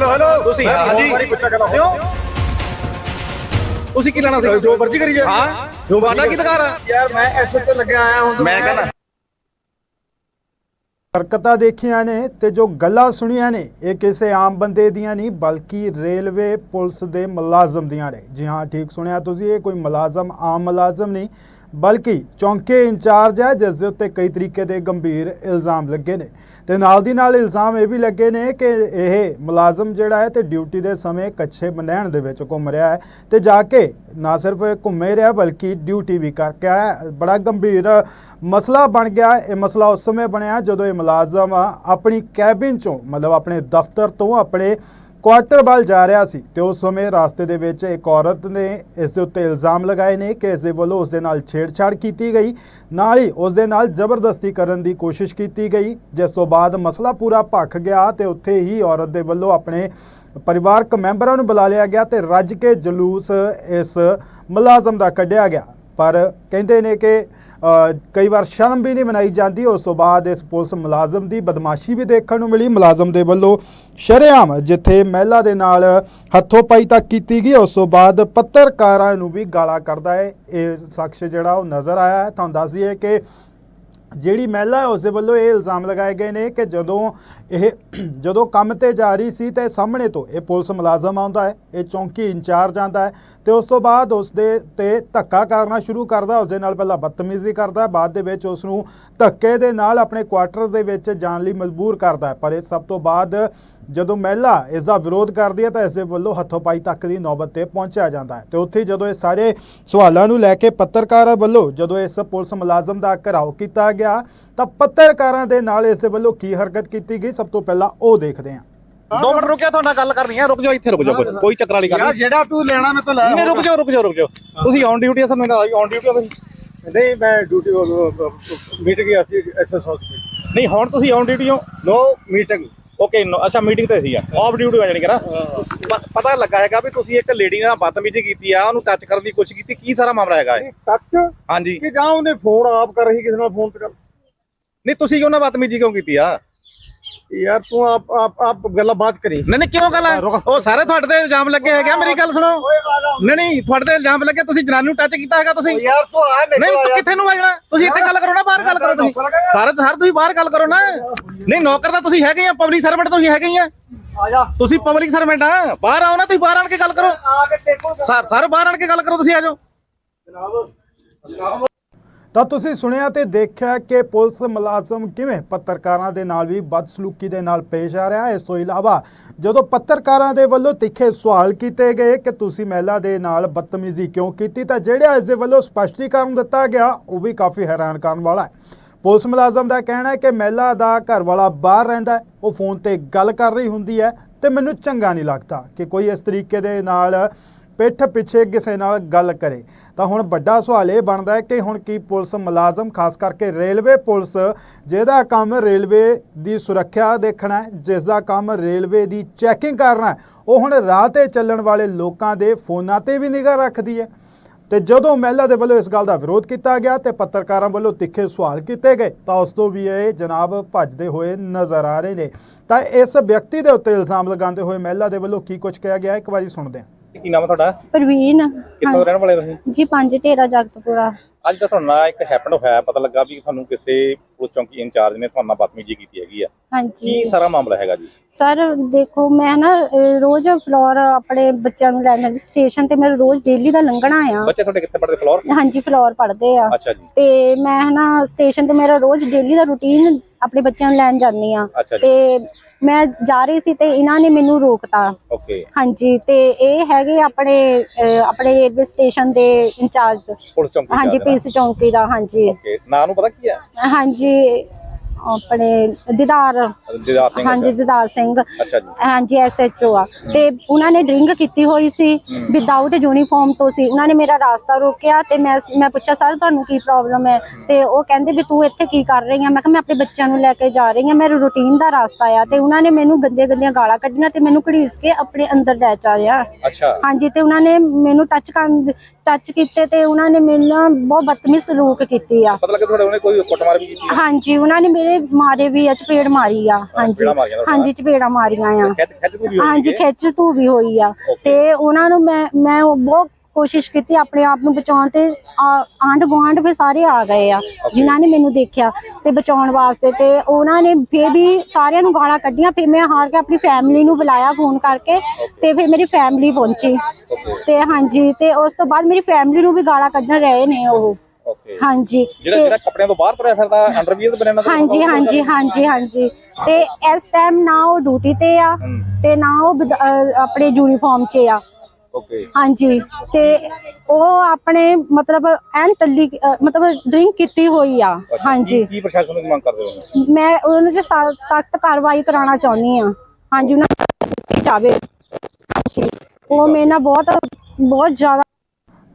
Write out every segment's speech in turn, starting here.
Hello hello ਤੁਸੀਂ ਹਾਂਜੀ। ਵਾਰੀ ਪੁੱਛਣਾ ਕਹਿੰਦਾ ਕਿਉਂ? ਤੁਸੀਂ ਕੀ ਲੈਣਾ ਸੀ? ਜੋ ਮਰਜ਼ੀ ਕਰੀ ਜਾ ਹਾਂ ਤੁਹਾਡਾ ਕੀ ਅਧਿਕਾਰ ਆ? ਯਾਰ ਮੈਂ ਇਸ ਵਕਤ ਲੱਗਿਆ ਆਇਆ ਹੁਣ ਮੈਂ ਕਹਿੰਦਾ। ਹਰਕਤਾਂ ਦੇਖੀਆਂ ਨੇ ਤੇ ਜੋ ਗੱਲਾਂ ਸੁਣੀਆਂ ਨੇ ਇਹ ਕਿਸੇ ਆਮ ਬੰਦੇ ਦੀਆਂ ਨਹੀਂ ਬਲਕਿ ਰੇਲਵੇ ਪੁਲਿਸ ਦੇ ਮੁਲਾਜ਼ਮ ਦੀਆਂ ਨੇ। ਜੀ ਹਾਂ ਠੀਕ ਸੁਣਿਆ ਤੁਸੀਂ ਇਹ ਕੋਈ ਮੁਲਾਜ਼ਮ ਆਮ ਮੁਲਾਜ਼ਮ ਨਹੀਂ। ਬਲਕਿ ਚੌਂਕੇ ਇੰਚਾਰਜ ਹੈ, ਜਿਸ ਦੇ ਉੱਤੇ ਕਈ ਤਰੀਕੇ ਦੇ ਗੰਭੀਰ ਇਲਜ਼ਾਮ ਲੱਗੇ ਨੇ। ਤੇ ਨਾਲ ਦੀ ਨਾਲ ਇਲਜ਼ਾਮ ਇਹ ਵੀ ਲੱਗੇ ਨੇ ਕਿ ਇਹ ਮੁਲਾਜ਼ਮ ਜਿਹੜਾ ਹੈ ਤੇ ਡਿਊਟੀ ਦੇ ਸਮੇਂ ਕੱਛੇ ਬਨੈਣ ਦੇ ਵਿੱਚ ਘੁੰਮ ਰਿਹਾ ਹੈ ਤੇ ਜਾ ਕੇ ਨਾ ਸਿਰਫ ਇਹ ਘੁੰਮੇ ਰਿਹਾ, ਬਲਕਿ ਡਿਊਟੀ ਵੀ ਕਰਕੇ ਆਇਆ ਬੜਾ ਗੰਭੀਰ ਮਸਲਾ ਬਣ ਗਿਆ। ਇਹ ਮਸਲਾ ਉਸ ਸਮੇਂ ਬਣਿਆ ਜਦੋਂ ਇਹ ਮੁਲਾਜ਼ਮ ਆਪਣੀ ਕੈਬਿਨ ਚੋਂ, ਮਤਲਬ ਆਪਣੇ ਦਫ਼ਤਰ ਤੋਂ ਆਪਣੇ ਕੁਆਟਰ ਵੱਲ ਜਾ ਰਿਹਾ ਸੀ ਤੇ ਉਸ ਸਮੇਂ ਰਾਸਤੇ ਦੇ ਵਿੱਚ ਇੱਕ ਔਰਤ ਨੇ ਇਸ ਦੇ ਉੱਤੇ ਇਲਜ਼ਾਮ ਲਗਾਏ ਨੇ ਕਿ ਇਸ ਦੇ ਵੱਲੋਂ ਉਸ ਦੇ ਨਾਲ ਛੇੜਛਾੜ ਕੀਤੀ ਗਈ। ਨਾਲ ਹੀ ਉਸ ਦੇ ਨਾਲ ਜ਼ਬਰਦਸਤੀ ਕਰਨ ਦੀ ਕੋਸ਼ਿਸ਼ ਕੀਤੀ ਗਈ, ਜਿਸ ਤੋਂ ਬਾਅਦ ਮਸਲਾ ਪੂਰਾ ਭੱਖ ਗਿਆ ਤੇ ਉੱਥੇ ਹੀ ਔਰਤ ਦੇ ਵੱਲੋਂ ਆਪਣੇ ਪਰਿਵਾਰਕ ਮੈਂਬਰਾਂ ਨੂੰ ਬੁਲਾ ਲਿਆ ਗਿਆ ਤੇ ਰੱਜ ਕੇ ਜਲੂਸ ਇਸ ਮੁਲਾਜ਼ਮ ਦਾ ਕੱਢਿਆ ਗਿਆ। ਪਰ ਕਹਿੰਦੇ ਨੇ ਕਿ ਕਈ ਵਾਰ ਸ਼ਰਮ ਵੀ ਨਹੀਂ ਮਨਾਈ ਜਾਂਦੀ। ਉਸ ਤੋਂ ਬਾਅਦ ਇਸ ਪੁਲਿਸ ਮੁਲਾਜ਼ਮ ਦੀ ਬਦਮਾਸ਼ੀ ਵੀ ਦੇਖਣ ਨੂੰ ਮਿਲੀ। ਮੁਲਾਜ਼ਮ ਦੇ ਵੱਲੋਂ ਸ਼ਰੇਆਮ ਜਿੱਥੇ ਮਹਿਲਾ ਦੇ ਨਾਲ ਹੱਥੋਂ ਪਾਈ ਤੱਕ ਕੀਤੀ ਗਈ, ਉਸ ਤੋਂ ਬਾਅਦ ਪੱਤਰਕਾਰਾਂ ਨੂੰ ਵੀ ਗਾਲਾਂ ਕੱਢਦਾ ਹੈ। ਇਹ ਸ਼ਖਸ ਜਿਹੜਾ ਉਹ ਨਜ਼ਰ ਆਇਆ ਹੈ। ਤੁਹਾਨੂੰ ਦੱਸ ਦਈਏ ਕਿ ਜਿਹੜੀ ਮਹਿਲਾ ਹੈ, ਉਸ ਦੇ ਵੱਲੋਂ ਇਹ ਇਲਜ਼ਾਮ ਲਗਾਏ ਗਏ ਨੇ ਕਿ ਜਦੋਂ ਇਹ ਜਦੋਂ ਕੰਮ ਤੇ ਜਾ ਰਹੀ ਸੀ ਤੇ ਸਾਹਮਣੇ ਤੋਂ ਇਹ ਪੁਲਿਸ ਮੁਲਾਜ਼ਮ ਆਉਂਦਾ ਹੈ, ਇਹ ਚੌਂਕੀ ਇੰਚਾਰਜ ਆਉਂਦਾ ਹੈ ਤੇ ਉਸ ਤੋਂ ਬਾਅਦ ਉਸ ਦੇ ਤੇ ਧੱਕਾ ਕਰਨਾ ਸ਼ੁਰੂ ਕਰਦਾ ਉਸ ਦੇ ਨਾਲ ਪਹਿਲਾਂ ਬਦਤਮੀਜ਼ੀ ਕਰਦਾ ਬਾਅਦ ਦੇ ਵਿੱਚ ਉਸ ਨੂੰ ਧੱਕੇ ਦੇ ਨਾਲ ਆਪਣੇ ਕੁਆਟਰ ਦੇ ਵਿੱਚ ਜਾਣ ਲਈ ਮਜਬੂਰ ਕਰਦਾ ਪਰ ਇਹ ਸਭ ਤੋਂ ਬਾਅਦ ਜਦੋਂ ਮਹਿਲਾ ਇਸ ਦਾ ਵਿਰੋਧ ਕਰਦੀ ਹੈ ਤਾਂ ਇਸ ਦੇ ਵੱਲੋਂ ਹੱਥੋਂ ਪਾਈ ਤੱਕ ਦੀ ਨੌਬਤ ਤੇ ਪਹੁੰਚਿਆ ਜਾਂਦਾ ਹੈ। ਤੇ ਉੱਥੇ ਜਦੋਂ ਇਹ ਸਾਰੇ ਸਵਾਲਾਂ ਨੂੰ ਲੈ ਕੇ ਪੱਤਰਕਾਰਾਂ ਵੱਲੋਂ ਜਦੋਂ ਇਸ ਪੁਲਿਸ ਮੁਲਾਜ਼ਮ ਦਾ ਘਰਾਓ ਕੀਤਾ ਗਿਆ ਤਾਂ ਪੱਤਰਕਾਰਾਂ ਦੇ ਨਾਲ ਇਸ ਦੇ ਵੱਲੋਂ ਕੀ ਹਰਕਤ ਕੀਤੀ ਗਈ ਸਭ ਤੋਂ ਪਹਿਲਾਂ ਉਹ ਦੇਖਦੇ ਹਾਂ। ਦੋ ਮਿੰਟ ਰੁਕਿਆ ਤੁਹਾਡਾ ਗੱਲ ਕਰਨੀ ਹੈ ਰੁਕ ਜਾਓ ਇੱਥੇ ਰੁਕ ਜਾਓ ਕੋਈ- ਚੱਕਰ ਵਾਲੀ ਗੱਲ ਯਾਰ ਨਹੀਂ। ਜਿਹੜਾ ਤੂੰ ਲੈਣਾ ਮੈਂ ਤਾਂ ਲੈ ਨਹੀਂ ਰੁਕ ਜਾਓ ਰੁਕ ਜਾਓ ਰੁਕ ਜਾਓ। ਤੁਸੀਂ ਔਨ ਡਿਊਟੀ ਆ ਸਾਨੂੰ ਔਨ ਡਿਊਟੀ ਆ ਤੁਸੀਂ। ਨਹੀਂ ਮੈਂ ਡਿਊਟੀ ਮੀਟਿੰਗ ਗਿਆ ਸੀ ਐਸਐਸ ਹਸਪੀਟਲ ਨਹੀਂ ਹੁਣ ਤੁਸੀਂ ਔਨ ਡਿਊਟੀ ਹੋ। ਨੋ ਮੀਟਿੰਗ ਓਕੇ ਅੱਛਾ ਮੀਟਿੰਗ ਤੇ ਸੀ ਆ। ਆਫ ਡਿਊਟੀ ਆ ਜਾਣੀ ਕਿ ਨਾ? ਪ- ਪਤਾ ਲੱਗਾ ਹੈਗਾ ਵੀ ਤੁਸੀਂ ਇੱਕ ਲੇਡੀ ਨਾਲ ਬਦਤਮੀਜ਼ੀ ਕੀਤੀ ਆ ਉਹਨੂੰ ਟੱਚ ਕਰਨ ਦੀ ਕੋਸ਼ਿਸ਼ ਕੀਤੀ ਕੀ ਸਾਰਾ ਮਾਮਲਾ ਹੈਗਾ ਇਹ? ਟੱਚ ਹਾਂਜੀ। ਕਿ ਜਾਂ ਉਹਨੇ ਫੋਨ ਆਪ ਕਰ ਰਹੀ ਕਿਸੇ ਨਾਲ ਫੋਨ ਤੇ ਕਰ ਨਹੀਂ ਤੁਸੀਂ ਉਹਨਾਂ ਬਦਤਮੀਜ਼ੀ ਕਿਉਂ ਕੀਤੀ ਆ? ਯਾਰ ਤੂੰ ਆਪ ਆਪ ਆਪ ਗੱਲਾਂ ਬਾਤ ਕਰੀ। ਨਹੀਂ ਨਹੀਂ ਕਿਉਂ ਗੱਲ? ਉਹ ਸਾਰੇ ਤੁਹਾਡੇ ਤੇ ਇਲਜ਼ਾਮ ਲੱਗੇ ਹੈਗੇ ਮੇਰੀ ਗੱਲ ਸੁਣੋ। ਨਹੀਂ ਨਹੀਂ ਤੁਹਾਡੇ ਤੇ ਇਲਜ਼ਾਮ ਲੱਗੇ ਤੁਸੀਂ ਜਨਾਨੀ ਨੂੰ ਟੱਚ ਕੀਤਾ ਹੈਗਾ ਤੁਸੀਂ। ਯਾਰ ਤੂੰ ਆ ਨਹੀਂ ਤੂੰ ਕਿੱਥੇ ਨੂੰ ਵਜਣਾ ਤੁਸੀਂ ਇੱਥੇ ਗੱਲ ਕਰੋ ਨਾ ਬਾਹਰ ਗੱਲ ਕਰੋ ਤੁਸੀਂ। ਸਾਰੇ ਸਰ ਤੁਸੀਂ ਬਾਹਰ ਗੱਲ ਕਰੋ ਨਾ। ਨਹੀਂ ਨੌਕਰ ਤਾਂ ਤੁਸੀਂ ਹੈਗੇ ਆ ਪਬਲਿਕ ਸਰਵੈਂਟ ਤੁਸੀਂ ਹੈਗੇ ਆ। ਤੁਸੀਂ ਪਬਲਿਕ ਸਰਵੈਂਟ ਆ। ਬਾਹਰ ਆਓ ਨਾ ਤੁਸੀਂ ਬਾਹਰ ਆਣ ਕੇ ਗੱਲ ਕਰੋ। ਆ ਕੇ ਦੇਖੋ। ਸਰ ਸਰ ਬਾਹਰ ਆਣ ਕੇ ਗੱਲ ਕਰੋ ਤੁਸੀਂ ਆ ਜਾਓ। ਤਾਂ ਤੁਸੀਂ ਸੁਣਿਆ ਤੇ ਦੇਖਿਆ ਕਿ ਪੁਲਿਸ ਮੁਲਾਜ਼ਮ ਕਿਵੇਂ ਪੱਤਰਕਾਰਾਂ ਦੇ ਨਾਲ ਵੀ ਬਦਸਲੂਕੀ ਦੇ ਨਾਲ ਪੇਸ਼ ਆ ਰਿਹਾ ਹੈ। ਇਸ ਤੋਂ ਇਲਾਵਾ ਜਦੋਂ ਪੱਤਰਕਾਰਾਂ ਦੇ ਵੱਲੋਂ ਤਿੱਖੇ ਸਵਾਲ ਕੀਤੇ ਗਏ ਕਿ ਤੁਸੀਂ ਮਹਿਲਾ ਦੇ ਨਾਲ ਬਦਤਮੀਜ਼ੀ ਕਿਉਂ ਕੀਤੀ, ਤਾਂ ਜਿਹੜਾ ਇਸ ਦੇ ਵੱਲੋਂ ਸਪਸ਼ਟੀਕਰਨ ਦਿੱਤਾ ਗਿਆ, ਉਹ ਵੀ ਕਾਫੀ ਹੈਰਾਨ ਕਰਨ ਵਾਲਾ ਹੈ। ਪੁਲਿਸ ਮੁਲਾਜ਼ਮ ਦਾ ਕਹਿਣਾ ਹੈ ਕਿ ਮਹਿਲਾ ਦਾ ਘਰ ਵਾਲਾ ਬਾਹਰ ਰਹਿੰਦਾ ਹੈ, ਉਹ ਫੋਨ ਤੇ ਗੱਲ ਕਰ ਰਹੀ ਹੁੰਦੀ ਹੈ ਤੇ ਮੈਨੂੰ ਚੰਗਾ ਨਹੀਂ ਲੱਗਦਾ ਕਿ ਕੋਈ ਇਸ ਤਰੀਕੇ ਦੇ ਨਾਲ ਪਿੱਠ ਪਿੱਛੇ ਕਿਸੇ ਨਾਲ ਗੱਲ ਕਰੇ। ਤਾਂ ਹੁਣ ਵੱਡਾ ਸਵਾਲ ਇਹ ਬਣਦਾ ਹੈ ਕਿ ਹੁਣ ਕੀ ਪੁਲਿਸ ਮੁਲਾਜ਼ਮ, ਖਾਸ ਕਰਕੇ ਰੇਲਵੇ ਪੁਲਿਸ, ਜਿਹਦਾ ਕੰਮ ਰੇਲਵੇ ਦੀ ਸੁਰੱਖਿਆ ਦੇਖਣਾ ਜਿਸ ਦਾ ਕੰਮ ਰੇਲਵੇ ਦੀ ਚੈਕਿੰਗ ਕਰਨਾ ਉਹ ਹੁਣ ਰਾਹ ਤੇ ਚੱਲਣ ਵਾਲੇ ਲੋਕਾਂ ਦੇ ਫੋਨਾਂ ਤੇ ਵੀ ਨਿਗਾਹ ਰੱਖਦੀ ਹੈ। ਤੇ ਜਦੋਂ ਮਹਿਲਾ ਦੇ ਵੱਲੋਂ ਇਸ ਗੱਲ ਦਾ ਵਿਰੋਧ ਕੀਤਾ ਗਿਆ ਤੇ ਪੱਤਰਕਾਰਾਂ ਵੱਲੋਂ ਤਿੱਖੇ ਸਵਾਲ ਕੀਤੇ ਗਏ, ਤਾਂ ਉਸ ਤੋਂ ਵੀ ਇਹ ਜਨਾਬ ਭੱਜਦੇ ਹੋਏ ਨਜ਼ਰ ਆ ਰਹੇ ਨੇ। ਤਾਂ ਇਸ ਵਿਅਕਤੀ ਦੇ ਉੱਤੇ ਇਲਜ਼ਾਮ ਲਗਾਉਂਦੇ ਹੋਏ ਮਹਿਲਾ ਦੇ ਵੱਲੋਂ ਕੀ ਕੁਝ ਕਿਹਾ ਗਿਆ, ਇੱਕ ਵਾਰੀ ਸੁਣਦੇ ਹਾਂ। ਕੀ ਨਾਮ ਹੈ ਤੁਹਾਡਾ? ਪ੍ਰਵੀਨ। ਕਿੱਥੋਂ ਦੇ ਰਹਿਣ ਵਾਲੇ ਤੁਸੀਂ? ਜੀ ਪੰਜ ਢੇਰਾ ਜਗਤਪੁਰਾ। ਅੱਜ ਤਾਂ ਤੁਹਾਨੂੰ ਨਾਲ ਇੱਕ ਹੈਪਨ ਹੋਇਆ ਪਤਾ ਲੱਗਾ ਵੀ ਤੁਹਾਨੂੰ ਕਿਸੇ ਪੁਲਿਸ ਚੌਂਕੀ ਇੰਚਾਰਜ ਨੇ ਤੁਹਾਨੂੰ ਨਾਲ ਬਦਤਮੀਜ਼ੀ ਕੀਤੀ ਹੈਗੀ ਆ। ਹਾਂਜੀ। ਕੀ ਸਾਰਾ ਮਾਮਲਾ ਹੈਗਾ ਜੀ? ਸਰ ਦੇਖੋ ਮੈਂ ਨਾ ਅਹ, ਰੋਜ਼ ਫਲੋਰ ਆਪਣੇ ਬੱਚਿਆਂ ਨੂੰ ਲੈਣ ਜਾਂਦੀ ਸਟੇਸ਼ਨ ਤੇ ਮੇਰਾ ਰੋਜ਼ ਡੇਲੀ ਦਾ ਲੰਘਣਾ ਆ। ਬੱਚੇ ਤੁਹਾਡੇ ਕਿੱਥੇ ਪੜਦੇ ਫਲੋਰ ਹਾਂਜੀ ਫਲੋਰ ਪੜ੍ਹਦੇ ਆ। ਅੱਛਾ ਜੀ। ਤੇ ਮੈਂ ਨਾ ਸਟੇਸ਼ਨ ਤੇ ਮੇਰਾ ਰੋਜ਼ ਡੇਲੀ ਦਾ ਰੁਟੀਨ ਆਪਣੇ ਬੱਚਿਆਂ ਨੂੰ ਲੈਣ ਜਾਂਦੀ ਆ। ਅੱਛਾ ਜੀ। ਤੇ ਮੈਂ ਜਾ ਰਹੀ ਸੀ ਤੇ ਇਹਨਾਂ ਨੇ ਮੈਨੂੰ ਰੋਕਤਾ। ਓਕੇ। ਹਾਂਜੀ ਤੇ ਇਹ ਹੈਗੇ ਆਪਣੇ ਅਹ, ਆਪਣੇ ਰੇਲਵੇ ਸਟੇਸ਼ਨ ਦੇ ਇੰਚਾਰਜ। ਪੁਲਿਸ ਚੌਂਕੀ ਹਾਂਜੀ ਪੀਸ ਚੌਂਕੀ ਦਾ ਹਾਂਜੀ। ਓਕੇ ਨਾਂ ਨੂੰ ਪਤਾ ਕੀ ਹੈ? ਹਾਂਜੀ ਆਪਣੇ ਦੀਦਾਰ। ਦਿਦਾਰ ਸਿੰਘ ਹਾਂਜੀ ਦੀਦਾਰ ਸਿੰਘ। ਅੱਛਾ ਜੀ। ਹਾਂਜੀ ਐਸਐਚਓ ਆ। ਤੇ ਉਹਨਾਂ ਨੇ ਡਰਿੰਕ ਕੀਤੀ ਹੋਈ ਸੀ ਵਿਦਆਊਟ ਯੂਨੀਫਾਰਮ ਤੋਂ ਸੀ। ਉਹਨਾਂ ਨੇ ਮੇਰਾ ਰਾਸਤਾ ਰੋਕਿਆ ਤੇ ਮੈਂ ਮੈਂ ਪੁੱਛਿਆ ਸਰ ਤੁਹਾਨੂੰ ਕੀ ਪ੍ਰੋਬਲਮ ਹੈ? ਤੇ ਉਹ ਕਹਿੰਦੇ ਵੀ ਤੂੰ ਇੱਥੇ ਕੀ ਕਰ ਰਹੀ ਆ ਮੈਂ ਕਿਹਾ ਮੈਂ ਆਪਣੇ ਬੱਚਿਆਂ ਨੂੰ ਲੈ ਕੇ ਜਾ ਰਹੀ ਆ ਮੇਰਾ ਰੂਟੀਨ ਦਾ ਰਾਸਤਾ ਆ। ਤੇ ਉਹਨਾਂ ਨੇ ਮੈਨੂੰ ਗੰਦੀਆਂ ਗੰਦੀਆਂ ਗਾਲਾਂ ਕੱਢੀਆਂ ਤੇ ਮੈਨੂੰ ਘੜੀਸ ਕੇ ਆਪਣੇ ਅੰਦਰ ਲੈ ਚਾਰਿਆ। ਅੱਛਾ। ਹਾਂਜੀ ਤੇ ਉਹਨਾਂ ਨੇ ਮੈਨੂੰ ਟੱਚ ਕਰਨ ਟੱਚ ਕੀਤੇ ਤੇ ਉਹਨਾਂ ਨੇ ਮੇਰੇ ਨਾਲ ਬਹੁਤ ਬਦਤਮੀਜ਼ ਸਲੂਕ ਕੀਤੀ ਆ। ਪਤਾ ਲੱਗਾ ਤੁਹਾਡੇ ਉਹਨੇ ਕੋਈ ਕੁੱਟਮਾਰ ਵੀ ਕੀਤੀ? ਹਾਂਜੀ ਉਹਨਾਂ ਨੇ ਮੇਰੇ ਮੇਰੇ ਮਾਰੇ ਵੀ ਆ ਚਪੇੜ ਮਾਰੀ ਆ ਹਾਂਜੀ। ਚਪੇੜਾਂ ਮਾਰੀਆਂ ਤੁਹਾਡੇ ਹਾਂਜੀ ਚਪੇੜਾਂ ਮਾਰੀਆਂ ਆ। ਖਿੱਚ ਖਿੱਚ ਤੂੰ ਵੀ ਹੋਈ ਹਾਂਜੀ ਹੈ। ਖਿੱਚ ਧੂ ਵੀ ਹੋਈ ਆ। ਤੇ ਉਹਨਾਂ ਨੂੰ ਮੈਂ ਮੈਂ ਉਹ ਬਹੁਤ ਕੋਸ਼ਿਸ਼ ਕੀਤੀ ਆਪਣੇ ਆਪ ਨੂੰ ਬਚਾਉਣ ਤੇ ਆਂਡ ਗੁਆਂਢ ਵੀ ਸਾਰੇ ਆ ਗਏ ਆ ਜਿਨ੍ਹਾਂ ਨੇ ਮੈਨੂੰ ਦੇਖਿਆ ਤੇ ਬਚਾਉਣ ਵਾਸਤੇ ਤੇ ਉਹਨਾਂ ਨੇ ਫੇਰ ਵੀ ਸਾਰਿਆਂ ਨੂੰ ਗਾਲਾਂ ਕੱਢੀਆਂ ਫਿਰ ਮੈਂ ਹਾਰ ਕੇ ਆਪਣੀ ਫੈਮਿਲੀ ਨੂੰ ਬੁਲਾਇਆ ਫੋਨ ਕਰਕੇ ਤੇ ਫਿਰ ਮੇਰੀ ਫੈਮਿਲੀ ਪਹੁੰਚੀ। ਤੇ ਹਾਂਜੀ ਤੇ ਉਸ ਤੋਂ ਬਾਅਦ ਮੇਰੀ ਫੈਮਿਲੀ ਨੂੰ ਵੀ ਗਾਲਾਂ ਕੱਢਣ ਰਹੇ ਨੇ ਉਹ। ਓਕੇ ਹਾਂਜੀ ਜਿਹੜਾ ਜਿਹੜਾ ਕੱਪੜਿਆਂ ਤੋਂ ਬਾਹਰ ਤੁਰਿਆ ਫਿਰਦਾ ਅੰਡਰਵੀਅਰ ਤੇ ਬਨੇਨਾ ਹਾਂਜੀ ਹਾਂਜੀ ਹਾਂਜੀ ਹਾਂਜੀ। ਤੇ ਇਸ ਟਾਈਮ ਨਾ ਉਹ ਡਿਊਟੀ ਤੇ ਆ ਤੇ ਨਾ ਉਹ ਅਹ ਆਪਣੇ ਯੂਨੀਫਾਰਮ 'ਚ ਆ। ਓਕੇ ਹਾਂਜੀ ਤੇ ਉਹ ਆਪਣੇ ਮਤਲਬ ਐਨ ਟੱਲੀ ਅਹ ਮਤਲਬ ਡਰਿੰਕ ਕੀਤੀ ਹੋਈ ਆ। ਹਾਂਜੀ। ਕੀ ਪ੍ਰਸ਼ਾਸਨ ਦੀ ਮੰਗ ਕਰਦੇ ਹੋ ਮੈਂ ਉਹਨਾਂ ਤੇ ਸਖਤ ਕਾਰਵਾਈ ਕਰਾਉਣਾ ਚਾਹੁੰਦੀ ਆ। ਹਾਂਜੀ ਉਹਨਾਂ ਨੂੰ ਸਖ਼ਤ ਕੀਤੀ ਜਾਵੇ। ਹਾਂਜੀ। ਉਹ ਮੇਰੇ ਨਾਲ ਬਹੁਤ ਬਹੁਤ ਜ਼ਿਆਦਾ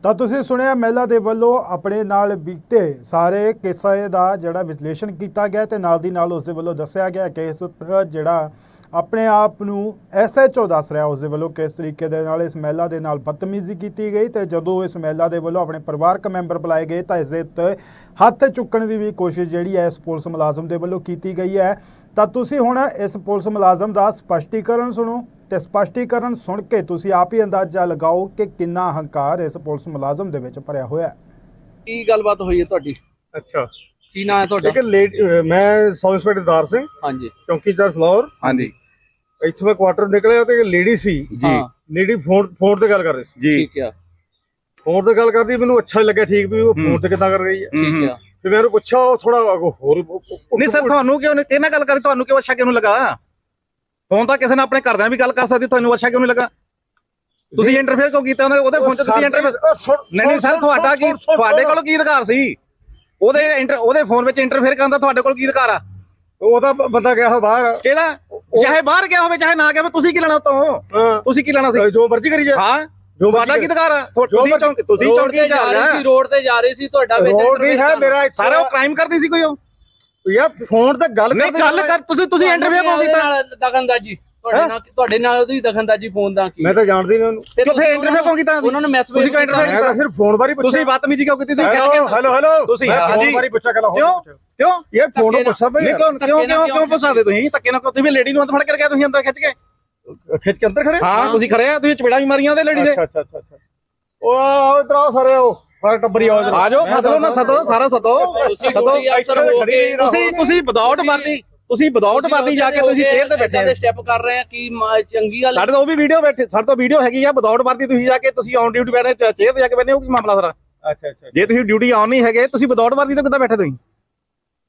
ਤਾਂ ਤੁਸੀਂ ਸੁਣਿਆ ਮਹਿਲਾ ਦੇ ਵੱਲੋਂ ਆਪਣੇ ਨਾਲ ਬੀਤੇ ਸਾਰੇ ਕਿੱਸੇ ਦਾ ਜਿਹੜਾ ਵਿਸ਼ਲੇਸ਼ਣ ਕੀਤਾ ਗਿਆ ਤੇ ਨਾਲ ਦੀ ਨਾਲ ਉਸ ਦੇ ਵੱਲੋਂ ਦੱਸਿਆ ਗਿਆ ਕਿ ਇਸ ਜਿਹੜਾ ਆਪਣੇ ਆਪ ਨੂੰ ਐਸਐਚਓ ਦੱਸ ਰਿਹਾ, ਉਸ ਦੇ ਵੱਲੋਂ ਕਿਸ ਤਰੀਕੇ ਦੇ ਨਾਲ ਇਸ ਮਹਿਲਾ ਦੇ ਨਾਲ ਬਦਤਮੀਜ਼ੀ ਕੀਤੀ ਗਈ ਤੇ ਜਦੋਂ ਇਸ ਮਹਿਲਾ ਦੇ ਵੱਲੋਂ ਆਪਣੇ ਪਰਿਵਾਰਕ ਮੈਂਬਰ ਬੁਲਾਏ ਗਏ ਤਾਂ ਇਸ ਦੇ ਉੱਤੇ ਹੱਥ ਚੁੱਕਣ ਦੀ ਵੀ ਕੋਸ਼ਿਸ਼ ਜਿਹੜੀ ਹੈ ਇਸ ਪੁਲਿਸ ਮੁਲਾਜ਼ਮ ਦੇ ਵੱਲੋਂ ਕੀਤੀ ਗਈ ਹੈ। ਤਾਂ ਤੁਸੀਂ ਹੁਣ ਇਸ ਪੁਲਿਸ ਮੁਲਾਜ਼ਮ ਦਾ ਸਪਸ਼ਟੀਕਰਨ ਸੁਣੋ। ਤੇ ਸਪਸ਼ਟੀਕਰਨ ਸੁਣ ਕੇ ਤੁਸੀਂ ਆਪ ਹੀ ਅੰਦਾਜ਼ਾ ਲਗਾਓ ਕਿ ਕਿੰਨਾ ਹੰਕਾਰ ਇਸ ਪੁਲਿਸ ਮੁਲਾਜ਼ਮ ਦੇ ਵਿੱਚ ਭਰਿਆ ਹੋਇਆ ਹੈ। ਕੀ ਗੱਲਬਾਤ ਹੋਈ ਹੈ ਤੁਹਾਡੀ? ਅੱਛਾ। ਕੀ ਨਾਂ ਹੈ ਤੁਹਾਡਾ? ਠੀਕ ਹੈ ਲੇਟ ਮੈਂ ਸਬ ਇੰਸਪੈਕਟਰ ਦਾਰ ਸਿੰਘ ਹਾਂਜੀ। ਚੌਂਕੀਦਾਰ ਫਲੋਰ। ਹਾਂਜੀ। ਇੱਥੋਂ ਮੈਂ ਕੁਆਟਰ ਨਿਕਲਿਆ ਤੇ ਲੇਡੀ ਸੀ। ਜੀ। ਹਾਂ, ਲੇਡੀ ਫੋਨ ਫੋਨ ਤੇ ਗੱਲ ਕਰ ਰਹੀ ਸੀ। ਜੀ। ਠੀਕ ਆ। ਫੋਨ ਤੇ ਗੱਲ ਕਰਦੀ ਮੈਨੂੰ ਅੱਛਾ ਨਹੀਂ ਲੱਗਿਆ ਠੀਕ ਵੀ ਉਹ। ਫੋਨ ਤੇ ਕਿੱਦਾਂ ਕਰ ਰਹੀ ਹੈ। ਠੀਕ ਆ। ਤੇ ਮੈਂ ਉਹਨੂੰ ਪੁੱਛਿਆ ਉਹ ਥੋੜਾ ਹੋਰ ਨਹੀਂ ਸਰ ਤੁਹਾਨੂੰ ਕਿਉਂ ਨਹੀਂ ਕਿਹਨਾਂ ਗੱਲ ਕਰੀ ਤੁਹਾਨੂੰ ਕਿਉਂ ਅੱਛਾ ਕਿਉਂ ਲੱਗਾ? ਫੋਨ ਤਾਂ ਕਿਸੇ ਨੇ ਆਪਣੇ ਘਰਦਿਆਂ ਵੀ ਗੱਲ ਕਰ ਸਕਦੀ ਤੁਹਾਨੂੰ ਅੱਛਾ ਕਿਉਂ ਨਹੀਂ ਲੱਗਾ? ਤੁਸੀਂ ਇੰਟਰਫੇਅਰ ਕਿਉਂ ਕੀਤਾ ਉਹਦੇ ਉਹਦੇ ਫੋਨ 'ਚ ਤੁਸੀਂ ਇੰਟਰਫੇਅਰ ਨਹੀਂ ਨਹੀਂ ਸਰ ਤੁਹਾਡਾ ਕੀ ਤੁਹਾਡੇ ਕੋਲ ਕੀ ਅਧਿਕਾਰ ਸੀ? ਉਹਦੇ ਇੰਟਰ ਉਹਦੇ ਫੋਨ ਵਿੱਚ ਇੰਟਰਫੇਅਰ ਕਰਨ ਦਾ ਤੁਹਾਡੇ ਕੋਲ ਕੀ ਅਧਿਕਾਰ ਆ? ਉਹਦਾ ਬੰਦਾ ਗਿਆ ਹੋਇਆ ਬਾਹਰ। ਕਿਹਦਾ? ਚਾਹੇ ਬਾਹਰ ਗਿਆ ਹੋਵੇ ਚਾਹੇ ਨਾ ਗਿਆ ਹੋਵੇ ਤੁਸੀਂ ਕੀ ਲੈਣਾ ਉਤੋਂ? ਹਾਂ। ਤੁਸੀਂ ਕੀ ਲੈਣਾ ਸੀ? ਜੋ ਮਰਜ਼ੀ ਕਰੀ ਜਾ ਹਾਂ। ਜੋ ਤੁਹਾਡਾ ਕੀ ਅਧਿਕਾਰ ਆ? ਤੁਸੀਂ ਚੌਂਕ ਤੁਸੀਂ ਚੌਂਕੀ ਜਾ ਰਹੀ ਸੀ ਰੋਡ ਤੇ ਜਾ ਰਹੀ ਸੀ ਤੁਹਾਡਾ ਵਿੱਚ ਰੋਡ ਨਹੀਂ ਹੈ interface ਮੇਰਾ ਇੱਥੇ- ਸਾਰਾ ਉਹ ਕ੍ਰਾਈਮ ਕਰਦੀ ਸੀ ਕੋਈ ਉਹ? ਯਾਰ ਫੋਨ ਤੇ ਗੱਲ ਨਹੀਂ ਕਰਦੇ ਗੱਲ ਕਰ ਤੁਸੀਂ ਤੁਸੀਂ ਇੰਟਰਵਿਊ ਕਿਉਂ ਕੀਤਾ ਨਾਲ ਦਖਲਅੰਦਾਜ਼ੀ ਤੁਹਾਡੇ? ਨਾਲ ਤੁਹਾਡੇ ਨਾਲ ਉਹਦੀ ਦਖਲਅੰਦਾਜ਼ੀ ਫੋਨ ਦਾ ਕੀ? ਮੈਂ ਤਾਂ ਜਾਣਦੀ ਨਹੀਂ ਉਹਨੂੰ। ਤੇ ਤੁਸੀਂ ਇੰਟਰਵਿਊ ਕਿਉਂ ਕੀਤਾ ਉਹਨਾਂ ਨੂੰ ਮੈਸੇਜ ਤੁਸੀਂ ਕਿਉਂ interview ਮੈਂ ਤਾਂ ਸਿਰਫ ਫੋਨ ਬਾਰੇ ਪੁੱਛਿਆ। ਤੁਸੀਂ ਬਦਤਮੀਜ਼ੀ ਕਿਉਂ ਕੀਤੀ? ਤੁਸੀਂ ਹੈਲੋ ਕਹਿ ਕੇ ਹੈਲੋ ਹੈਲੋ। ਤੁਸੀਂ- ਹਾਂਜੀ। ਫੋਨ ਬਾਰੇ ਪੁੱਛਿਆ ਗੱਲ ਹੋਰ ਕਿਉਂ। ਕਿਉਂ? ਯਾਰ ਫੋਨ ਧੱਕੇ ਪੁੱਛਦਾ ਨਹੀਂ ਕਿਉਂ ਕਿਉਂ ਕਿਉਂ ਕਿਉਂ ਫਸਾਦੇ ਤੁਸੀਂ? ਧੱਕੇ ਨਾਲ ਤੁਸੀਂ ਵੀ ਲੇਡੀ ਨੂੰ ਅੰਦਰ ਫੜ ਕੇ ਰੱਖਿਆ ਤੁਸੀਂ ਅੰਦਰ ਖਿੱਚ ਕੇ ਖਿੱਚ ਕੇ ਅੰਦਰ ਖੜੇ? ਹਾਂ ਤੁਸੀਂ ਖੜੇ ਆ ਤੁਸੀਂ ਚਪੇੜਾ ਵੀ ਮਾਰੀਆਂ ਉਹਦੇ ਲੇਡੀ ਦੇ। ਅੱਛਾ ਅੱਛਾ ਅੱਛਾ ਉਹ ਇਧਰ ਆਓ ਸਾਰੇ ਆਓ ਸਾਰੇ ਟੱਬਰੀ ਆਓ ਇੱਧਰ। ਆ ਜਾਓ ਸਦੋ ਨਾ ਸਦੋ ਸਾਰਾ ਸਦੋ ਸਦੋ ਹੋ ਕੇ। ਤੁਸੀਂ ਤੁਸੀਂ ਵਿਦਆਊਟ ਵਰਦੀ ਤੁਸੀਂ ਵਿਦਆਊਟ ਵਰਦੀ ਜਾ ਕੇ ਤੁਸੀਂ ਚੇਅਰ ਤੇ ਬੈਠੇ ਆ ਸਟੈਪ ਕਰ ਰਹੇ ਆ ਕੀ ਚੰਗੀ ਗੱਲ ਸਾਡੇ ਤੋਂ ਉਹ ਵੀ ਵੀਡੀਓ ਬੈਠੇ ਸਾਡੇ ਤੋਂ ਵੀਡੀਓ ਹੈਗੀ ਆ ਵਿਦਆਊਟ ਵਰਦੀ ਤੁਸੀਂ ਜਾ ਕੇ ਤੁਸੀਂ ਔਨ ਡਿਊਟੀ ਬੈਠੇ ਚੇਅਰ ਤੇ ਜਾ ਕੇ ਬੈਠੇ ਹੋ ਕੀ ਮਾਮਲਾ ਸਾਰਾ? ਅੱਛਾ ਅੱਛਾ ਜੇ ਤੁਸੀਂ ਡਿਊਟੀ ਆਨ ਨਹੀਂ ਹੈਗੇ ਤੁਸੀਂ ਵਿਦਆਊਟ ਵਰਦੀ ਤੇ ਕਿੱਦਾਂ ਬੈਠੇ ਤੁਸੀਂ?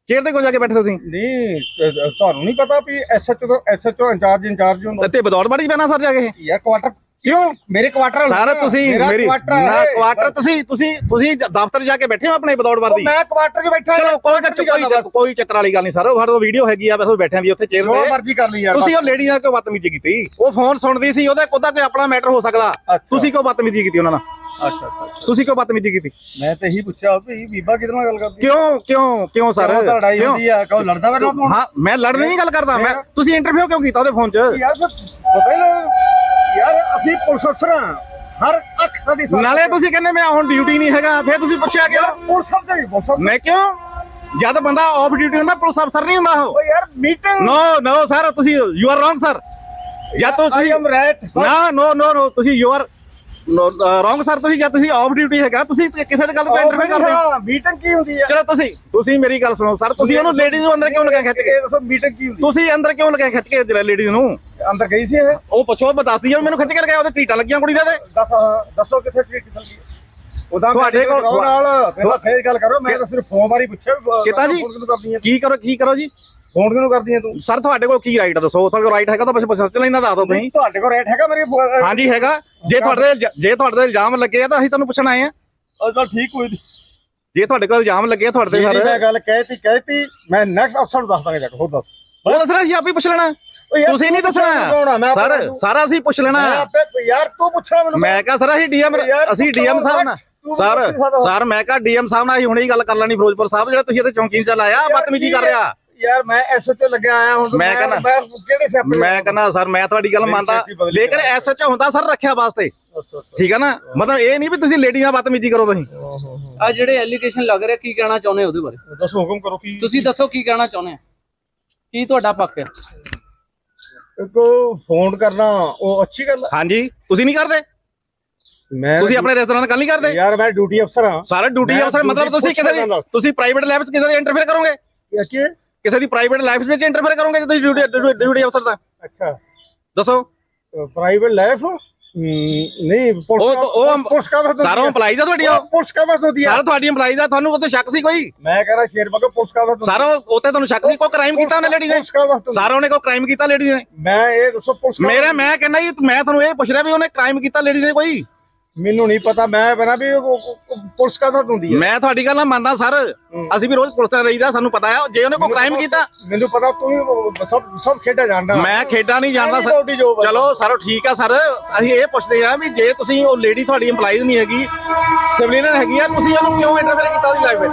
ਚੇਅਰ ਤੇ ਕਿਉਂ ਜਾ ਕੇ ਬੈਠੇ ਤੁਸੀਂ? ਨਹੀਂ ਤੁਹਾਨੂੰ ਨਹੀਂ ਪਤਾ ਵੀ ਐਸਐਚਓ ਐਸਐਚਓ ਇੰਚਾਰਜ ਇੰਚਾਰਜ ਹੁੰਦਾ। ਤੇ ਵਿਦਆਊਟ ਵਰਦੀ ਪੈਣਾ ਸਰ ਜਾ ਕੇ। ਯਾਰ ਕੁਆਟਰ ਕਿਉਂ ਮੇਰੇ ਕੁਆਟਰ ਸਾਰਾ ਤੁਸੀਂ ਮੇਰਾ ਨਾ। ਕੁਆਟਰ ਤੁਸੀਂ ਤੁਸੀਂ ਤੁਸੀਂ ਦਫ਼ਤਰ ਜਾ ਕੇ ਬੈਠੇ ਹੋ ਆਪਣੇ ਉਹ ਵਰਦੀ ਮੈਂ ਕੁਆਟਰ 'ਚ ਬੈਠਾ ਚਲੋ ਕੋਈ ਕੋਈ। ਕੋਈ ਚੱਕਰ ਵਾਲੀ ਗੱਲ ਨਹੀਂ ਸਰ ਸਾਡੇ ਤੋਂ ਵੀਡੀਓ ਹੈਗੀ ਆ ਬਸ ਬੈਠੇ ਵੀ ਉੱਥੇ ਚੇਅਰ ਤੇ ਮਰਜ਼ੀ ਕਰ ਲਈ ਯਾਰ ਤੁਸੀਂ। ਉਹ ਲੇਡੀ ਨਾਲ ਕਿਉਂ ਬਦਤਮੀਜ਼ੀ ਕੀਤੀ ਉਹ ਫੋਨ ਸੁਣਦੀ ਸੀ ਉਹਦਾ ਉਹਦਾ ਕੋਈ ਆਪਣਾ ਮੈਟਰ ਹੋ ਸਕਦਾ। ਤੁਸੀਂ ਕਿਉਂ ਬਦਤਮੀਜ਼ੀ ਕੀਤੀ ਉਹਨਾਂ ਨਾਲ ਅੱਛਾ। ਤੁਸੀਂ ਕਿਉਂ ਬਦਤਮੀਜ਼ੀ ਕੀਤੀ ਮੈਂ ਤੇ ਇਹੀ ਪੁੱਛਿਆ ਵੀ ਬੀਬਾ ਨਾਲ ਗੱਲ ਕਰਦੀ ਕਿਉਂ ਕਿਉਂ ਕਿਉਂ ਸਰ ਲੜਾਈ? ਹੁੰਦੀ ਆ ਕਹੋ ਲੜਦਾ ਨਾਲ ਹਾਂ ਮੈਂ ਲੜਨ ਦੀ ਗੱਲ ਕਰਦਾ ਮੈਂ ਫਿਰ? ਤੁਸੀਂ ਇੰਟਰਵਿਊ ਕਿਉਂ ਕੀਤਾ ਉਹਦੇ ਫੋਨ 'ਚ ਯਾਰ ਫਿਰ ਪਤਾ ਹੀ ਨਾ ਯਾਰ ਅਸੀਂ ਪੁਲਿਸ ਅਫਸਰ ਹਾਂ। ਹਰ ਅੱਖ ਸਾਡੀ ਸਾਫ਼ ਨਾਲੇ ਤੁਸੀਂ ਕਹਿੰਦੇ ਮੈਂ ਹੁਣ ਡਿਊਟੀ ਨਹੀਂ ਹੈਗਾ ਫਿਰ ਤੁਸੀਂ ਪੁੱਛਿਆ ਯਾਰ ਕਿਉਂ ਪੁਲਿਸ ਅਫਸਰ ਹੀ ਪੁਲਿਸ ਅਫਸਰ ਮੈਂ ਕਿਉਂ? ਜਦ ਬੰਦਾ ਆਫ ਡਿਊਟੀ ਹੁੰਦਾ ਪੁਲਿਸ ਅਫਸਰ ਨਹੀਂ ਹੁੰਦਾ ਉਹ। ਓ ਯਾਰ ਮੀਟਿੰਗ ਨੋ ਨੋ ਸਰ ਤੁਸੀਂ ਯੂ ਆਰ ਰੋਂਗ ਸਰ ਜਾਂ ਆਈ ਤੁਸੀਂ ਐਮ ਰਾਈਟ ਨਾ ਨੋ ਨੋ ਨੋ ਤੁਸੀਂ ਯੂ ਆਰ ਰੋਂਗ ਸਰ ਤੁਸੀਂ ਜਾਂ ਤੁਸੀਂ ਆਫ ਡਿਊਟੀ ਹੈਗਾ ਤੁਸੀਂ ਕਿਸੇ ਦੀ ਗੱਲ ਤੋਂ ਇੰਟਰਵਿਊ ਕਰਦੇ ਹੋ। ਹਾਂ ਮੀਟਿੰਗ ਕੀ ਹੁੰਦੀ ਆ ਚਲੋ ਤੁਸੀਂ ਤੁਸੀਂ ਮੇਰੀ ਗੱਲ ਸੁਣੋ ਸਰ ਤੁਸੀਂ ਉਹਨੂੰ ਲੇਡੀਜ਼ ਨੂੰ ਅੰਦਰ ਕਿਉਂ ਲਗਾ ਖਿੱਚ ਕੇ? ਇਹ ਦੱਸੋ ਮੀਟਿੰਗ ਕੀ ਹੁੰਦੀ ਤੁਸੀਂ ਅੰਦਰ ਕਿਉਂ ਲਗਾ ਖਿੱਚ ਕੇ ਲੇਡੀਜ਼ ਨੂੰ? ਅੰਦਰ ਗਈ ਸੀ ਇਹ। ਉਹ ਪੁੱਛੋ ਮੈਂ ਦੱਸਦੀ ਆ ਮੈਨੂੰ ਖਿੱਚ ਕੇ ਲਗਾਇਆ ਉਹਦੇ ਚੀਟਾਂ ਲੱਗੀਆਂ ਕੁੜੀ ਦੇ ਤੇ ਦੱਸ ਹਾਂ, ਦੱਸੋ ਕਿੱਥੇ ਟ੍ਰੀਟ ਚੱਲ ਗਈ ਉਹਦਾ ਤੁਹਾਡੇ ਕੋਲ- ਨਾਲ ਪਹਿਲਾਂ ਫੇਰ ਗੱਲ ਕਰੋ ਮੈਂ ਤਾਂ ਸਿਰਫ ਫੋਨ ਬਾਰੇ ਪੁੱਛਿਆ ਵੀ, ਅਹ, ਕਿੱਦਾਂ ਜੀ? ਫੋਨ ਕਿਉਂ ਕਰਦੀ ਹੈ ਕੀ ਕਰੋ ਕੀ ਕਰੋ ਜੀ? ਫੋਨ ਕਿਉਂ ਕਰਦੀ ਹੈ ਤੂੰ? ਸਰ ਤੁਹਾਡੇ ਕੋਲ ਕੀ ਰਾਈਟ ਆ ਦੱਸੋ? ਤੁਹਾਡੇ ਕੋਲ ਰਾਈਟ ਹੈਗਾ ਤਾਂ ਬਸ ਬਸ ਚਲਾ ਇਹਨਾਂ ਦੱਸ ਦਿਓ ਤੁਸੀਂ। ਤੁਹਾਡੇ ਕੋਲ ਰੇਟ ਹੈਗਾ ਮੇਰੇ ਫੋਨ ਹਾਂਜੀ ਹੈਗਾ। ਜੇ ਤੁਹਾਡੇ ਤੇ ਇਲਜ਼ਾ- ਜੇ ਤੁਹਾਡੇ ਤੇ ਇਲਜ਼ਾਮ ਲੱਗੇ ਆ ਤਾਂ ਅਸੀਂ ਤੁਹਾਨੂੰ ਪੁੱਛਣ ਆਏ ਆ। ਅੱਛਾ ਠੀਕ ਨਹੀਂ ਜੇ ਤੁਹਾਡੇ ਕੋਲ ਇਲਜ਼ਾਮ ਲੱਗੇ ਆ ਤੁਹਾਡੇ ਤੇ ਜਿਹੜੀ ਸਰ। ਮੈਂ ਗੱਲ ਕਹਿਤੀ ਕਹਿਤੀ ਮੈਂ ਨੈਕਸਟ ਅਫਸਰ ਨੂੰ ਦੱਸ ਦਾਂਗਾ ਜਾ ਕੇ ਹੋਰ ਦੱਸ। ਉਹ ਦੱਸਣਾ ਸੀ ਆਪ ਹੀ ਪੁੱਛ ਲੈਣਾ। ਤੁਸੀਂ ਨਹੀਂ ਦੱਸਣਾ। ਸਰ ਸਾਰਾ ਅਸੀਂ ਪੁੱਛ ਲੈਣਾ। ਯਾਰ ਤੂੰ ਪੁੱਛਣਾ ਮੈਨੂੰ ਮੈਂ ਕਹਾ ਸਰ ਅਸੀਂ ਡੀਐਮ ਅਸੀਂ ਡੀਐਮ ਸਾਹਿਬ ਨਾਲ। ਸਰ। ਸਰ ਮੈਂ ਕਹਾ ਡੀਐਮ ਸਾਹਿਬ ਨਾਲ ਅਸੀਂ ਹੁਣੇ ਹੀ ਗੱਲ ਕਰ ਲੈਣੀ ਫਿਰੋਜ਼ਪੁਰ ਸਾਹਿਬ ਜਿਹੜਾ ਤੁਸੀਂ ਇੱਥੇ ਚੌਂਕੀ 'ਚ ਲਾਇਆ ਬਦਤਮੀਜ਼ੀ ਕਰ ਰਿਹਾ। ਯਾਰ ਮੈਂ ਐਸਓਟੀ ਲੱਗਿਆ ਆਇਆ ਹੁਣ ਮੈਂ ਕਹਿੰਦਾ- ਮੈਂ ਕਿਹੜੇ ਸਿਆਪੇ ਮੈਂ ਕਹਿੰਦਾ ਸਰ ਮੈਂ ਤੁਹਾਡੀ ਗੱਲ ਮੰਨਦਾ। ਲੇਕਿਨ। ਐਸਐਚਓ ਹੁੰਦਾ ਸਰ ਰੱਖਿਆ ਵਾਸਤੇ। ਠੀਕ ਹੈ ਨਾ? ਮਤਲਬ ਇਹ ਨਹੀਂ ਵੀ ਤੁਸੀਂ ਲੇਡੀ ਨਾਲ ਬਦਤਮੀਜ਼ੀ ਕਰੋ ਤੁਸੀਂ। ਆ ਜਿਹੜੇ ਐਲੀਗੇਸ਼ਨ ਲੱਗ ਰਿਹਾ ਕੀ ਕਹਿਣਾ ਚਾਹੁੰਦੇ ਉਹਦੇ ਬਾਰੇ? ਦੱਸੋ ਹੁਕਮ ਕਰੋ ਕੀ ਤੁਸੀਂ ਦੱਸੋ ਕੀ ਕਹਿਣਾ ਚਾਹੁੰਦੇ ਆ ਕੀ ਤੁਹਾਡਾ ਪੱਕ ਹੈ? ਕੋ ਫੋਨ ਕਰਨਾ ਉਹ ਅੱਛੀ ਗੱਲ ਆ। ਹਾਂਜੀ ਤੁਸੀਂ ਨਹੀਂ ਕਰਦੇ? ਮੈਂ ਤੁਸੀਂ ਆਪਣੇ ਰੈਸਟੋਰੈਂਟ ਨਾਲ ਗੱਲ ਨਹੀਂ ਕਰਦੇ? ਯਾਰ ਮੈਂ ਡਿਊਟੀ ਅਫਸਰ ਹਾਂ। ਸਾਰਾ ਡਿਊਟੀ ਮੈਂ ਅਫਸਰ ਮਤਲਬ duty ਤੁਸੀਂ ਕਿਸੇ ਦੀ ਤੁਸੀਂ ਪ੍ਰਾਈਵੇਟ ਲਾਈਫ 'ਚ ਕਿਸੇ ਦੀ ਇੰਟਰਫੇਅਰ ਕਰੋਗੇ? ਅੱਛਾ ਕਿਸੇ ਦੀ ਪ੍ਰਾਈਵੇਟ ਲਾਈਫ ਵਿੱਚ ਇੰਟਰਫੇਅਰ ਕਰੋਗੇ ਜੇ ਤੁਸੀਂ ਡਿਊਟੀ ਡਿਊਟੀ ਅਫਸਰ ਦਾ ਅੱਛਾ। ਦੱਸੋ। ਪ੍ਰਾਈਵੇਟ ਲਾਈਫ ਨਹੀਂ ਪੁਲਿਸ ਉਹ- ਉਹ- ਪੁਲਿਸ ਕਾ ਬਸ ਸਾਰਾ EMPLOYEE ਦਾ ਤੁਹਾਡੀ ਉਹ। ਪੁਲਿਸ ਕਾ ਬਸ ਹੁੰਦੀ ਸਾਰਾ ਤੁਹਾਡੀ EMPLOYEE ਦਾ ਤੁਹਾਨੂੰ ਉੱਤੇ ਸ਼ੱਕ ਸੀ ਕੋਈ? ਮੈਂ ਕਹ ਰਿਹਾ ਸ਼ੇਰ ਬਗੋ ਪੁਲਿਸ ਕਾ ਬਸ ਸਾਰਾ ਉੱਤੇ ਤੁਹਾਨੂੰ ਸ਼ੱਕ ਸੀ ਕੋਈ ਕ੍ਰਾਈਮ ਕੀਤਾ ਉਹਨੇ ਲੇਡੀ ਨੇ? ਪੁਲਿਸ ਕਾ ਬਸ ਸਾਰਾ ਉਹਨੇ ਕੋਈ ਕ੍ਰਾਈਮ ਕੀਤਾ ਲੇਡੀ ਨੇ? ਮੈਂ ਇਹ ਦੱਸੋ ਪੁਲਿਸ ਕਾ ਮੇਰਾ ਮੈਂ ਕਹਿੰਦਾ ਜੀ ਮੈਂ ਤੁਹਾਨੂੰ ਇਹ ਪੁੱਛ ਰਿਹਾ ਵੀ ਉਹਨੇ ਕ੍ਰਾਈਮ ਕੀਤਾ ਲੇਡੀ ਨੇ ਕੋਈ? ਮੈਨੂੰ ਨਹੀਂ ਪਤਾ ਮੈਂ ਬਣਾ ਵੀ ਉਹ- ਉਹ- ਉਹ ਪੁਲਿਸ ਕਾ ਹੁੰਦੀ ਹੈ? ਮੈਂ ਤੁਹਾਡੀ ਗੱਲ ਨਾਲ ਮੰਨਦਾ ਸਰ। ਅਸੀਂ ਵੀ ਰੋਜ਼ ਪੁਲਿਸ ਨਾਲ ਰਹੀਦਾ ਸਾਨੂੰ ਪਤਾ ਹੈ। ਜੇ ਉਹਨੇ ਕੋਈ ਕ੍ਰਾਈਮ ਕੀਤਾ ਮੈਨੂੰ ਪਤਾ ਤੂੰ ਵੀ ਸਭ ਸਭ ਖੇਡਾਂ ਜਾਣਦਾ ਮੈਂ ਖੇਡਾਂ ਨਹੀਂ ਜਾਣਦਾ ਸਰ। ਚਲੋ ਸਰ ਠੀਕ ਆ ਸਰ। ਅਸੀਂ ਇਹ ਪੁੱਛਦੇ ਆ ਵੀ ਜੇ ਤੁਸੀਂ ਉਹ ਲੇਡੀ ਤੁਹਾਡੀ EMPLOYEE ਨਹੀਂ ਹੈਗੀ ਸਿਵਲੀਅਨ ਹੈਗੀ ਆ ਤੁਸੀਂ ਉਹਨੂੰ ਕਿਉਂ ਇੰਟਰਫੇਅਰ ਕੀਤਾ ਉਹਦੀ ਲਾਈਫ ਵਿੱਚ?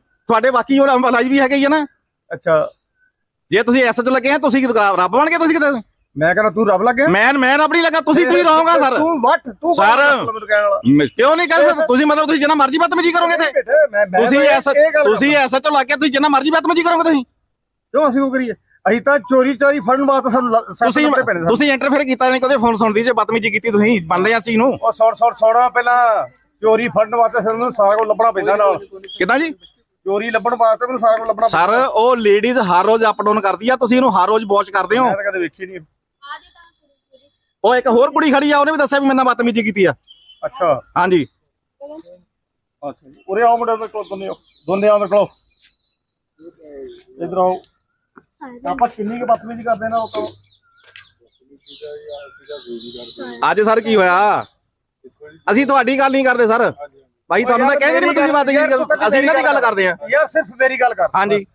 ਤੁਹਾਡੇ ਬਾਕੀ ਉਹ ਅੰਬਲਾਜ ਵੀ ਹੈਗੇ ਹੀ ਆ ਨਾ। ਅੱਛਾ। ਜੇ ਤੁਸੀਂ ਐਸਐਚ ਲੱਗੇ ਆ ਤੁਸੀਂ ਰੱਬ ਬਣ ਕੇ ਤੁਸੀਂ ਕਿਤੇ? ਮੈਂ ਕਹਿੰਦਾ ਤੂੰ ਰੱਬ ਲੱਗਿਆ ਮੈਂ ਮੈਂ ਰੱਬ ਨਹੀਂ ਲੱਗਾ ਤੁਸੀਂ ਤੁਸੀਂ ਰਹੋਗਾ ਸਰ। ਤੂੰ ਵੱਟ ਤੂੰ ਸਰ। ਕਿਉਂ ਨਹੀਂ ਕਰ ਸਕਦੇ? ਤੁਸੀਂ ਮਤਲਬ ਤੁਸੀਂ ਜਿੰਨਾ ਮਰਜ਼ੀ ਬਦਤਮੀਜ਼ੀ ਕਰੋਗੇ ਤੇ। ਤੁਸੀਂ ਗੱਲ ਤੁਸੀਂ ਐਸਐਚ ਲੱਗ ਕੇ ਤੁਸੀਂ ਜਿੰਨਾ ਮਰਜ਼ੀ ਬਦਤਮੀਜ਼ੀ ਕਰੋਗੇ ਤੁਸੀਂ। ਕਿਉਂ ਅਸੀਂ ਉਹ ਕਰੀਏ? ਅਸੀਂ ਤਾਂ ਚੋਰੀ ਚੋਰੀ ਫੜਨ ਵਾਸਤੇ ਸਾਨੂੰ ਤੁਸੀਂ। ਤੁਸੀਂ ਇੰਟਰਫੇਅਰ ਕੀਤਾ ਨਹੀਂ ਕਦੇ ਫੋਨ ਸੁਣਦੀ ਜੇ ਬਦਤਮੀਜ਼ੀ ਕੀਤੀ ਤੁਸੀਂ ਮੰਨਦੇ ਆ ਚੀਜ਼ ਨੂੰ। ਉਹ ਸੌੜ ਸੌੜ ਸੌੜਾ ਪਹਿਲਾਂ ਚੋਰੀ ਫੜਨ ਵਾਸਤੇ ਸਾਨੂੰ ਸਾਰਾ ਕੁਝ ਲੱਭਣਾ ਪੈਂਦਾ ਨਾਲ। ਕਿਦਾਂ ਜੀ? ਚੋਰੀ ਲੱਭਣ ਵਾਸਤੇ ਮੈਨੂੰ ਸਾਰਾ ਕੁਝ ਲੱਭਣਾ ਸਰ ਉਹ ਲੇਡੀਜ਼ ਹਰ ਰੋਜ਼ ਅਪ ਡਾਊਨ ਕਰਦੀ ਆ ਤੁਸੀਂ ਇਹਨੂੰ ਹਰ ਰੋਜ਼ ਵਾਚ ਕਰਦੇ ਹੋ? ਮੈਂ ਤਾਂ ਕਦੇ ਵੇਖੀ ਨਹੀਂ ਉਹ ਇੱਕ ਹੋਰ ਕੁੜੀ ਖੜੀ ਆ ਉਹਨੇ ਵੀ ਦੱਸਿਆ ਵੀ ਮੇਰੇ ਨਾਲ ਬਦਤਮੀਜ਼ੀ ਕੀਤੀ ਆ। ਅੱਛਾ। ਹਾਂਜੀ। ਉਰੇ ਆਓ ਮੁੰਡੇ ਦੇ ਕੋਲ ਦੋਨੇ ਆਓ। ਦੋਨੇ ਆਓ ਮੇਰੇ ਕੋਲ ਇਧਰ ਆਓ। ਆਪਾਂ ਕਿੰਨੀ ਕੁ ਬਦਤਮੀਜ਼ੀ ਕਰਦੇ ਨਾ ਉਹ ਤੋਂ। ਅੱਜ ਸਰ ਕੀ ਹੋਇਆ? ਅਸੀਂ ਤੁਹਾਡੀ ਗੱਲ ਨਹੀਂ ਕਰਦੇ ਸਰ। ਭਾਈ ਤੁਹਾਨੂੰ ਤਾਂ ਕਹਿੰਦੇ ਨਹੀਂ ਤੁਸੀਂ ਬਦਤਮੀਜ਼ੀ ਕਰੋ ਅਸੀਂ ਇਹਨਾਂ ਦੀ ਗੱਲ ਕਰਦੇ ਆ ਯਾਰ ਸਿਰਫ ਮੇਰੀ ਗੱਲ ਕਰ। ਹਾਂਜੀ।